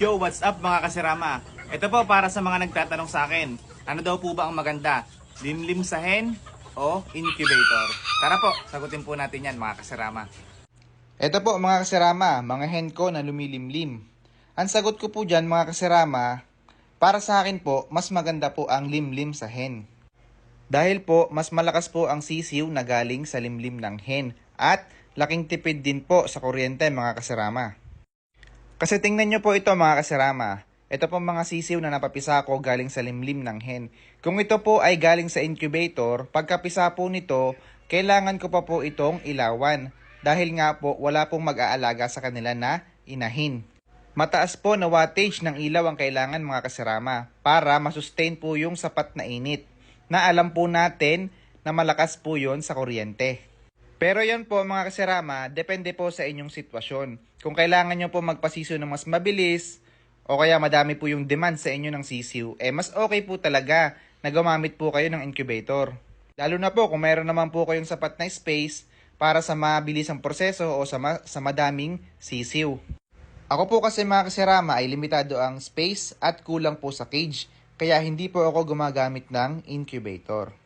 Yo, what's up mga kasirama? Ito po para sa mga nagtatanong sa akin. Ano daw po ba ang maganda? Limlim sa hen o incubator? Tara po, sagutin po natin yan mga kasirama. Ito po mga kasirama, mga hen ko na lumilimlim. Ang sagot ko po dyan mga kasirama, para sa akin po, mas maganda po ang limlim sa hen. Dahil po, mas malakas po ang sisiw na galing sa limlim ng hen at laking tipid din po sa kuryente mga kasirama. Kasi tingnan nyo po ito mga kasirama. Ito po mga sisiw na napapisa ko galing sa limlim ng hen. Kung ito po ay galing sa incubator, pagkapisa po nito, kailangan ko pa po itong ilawan. Dahil nga po wala pong mag-aalaga sa kanila na inahin. Mataas po na wattage ng ilaw ang kailangan mga kasirama para masustain po yung sapat na init na alam po natin na malakas po yon sa kuryente. Pero yon po mga kasirama, depende po sa inyong sitwasyon. Kung kailangan nyo po magpasiso ng mas mabilis, o kaya madami po yung demand sa inyo ng sisiw, eh mas okay po talaga na gumamit po kayo ng incubator. Lalo na po kung mayroon naman po kayong sapat na space para sa mabilisang proseso o sa, ma- sa madaming sisiw. Ako po kasi mga kasirama ay limitado ang space at kulang po sa cage, kaya hindi po ako gumagamit ng incubator.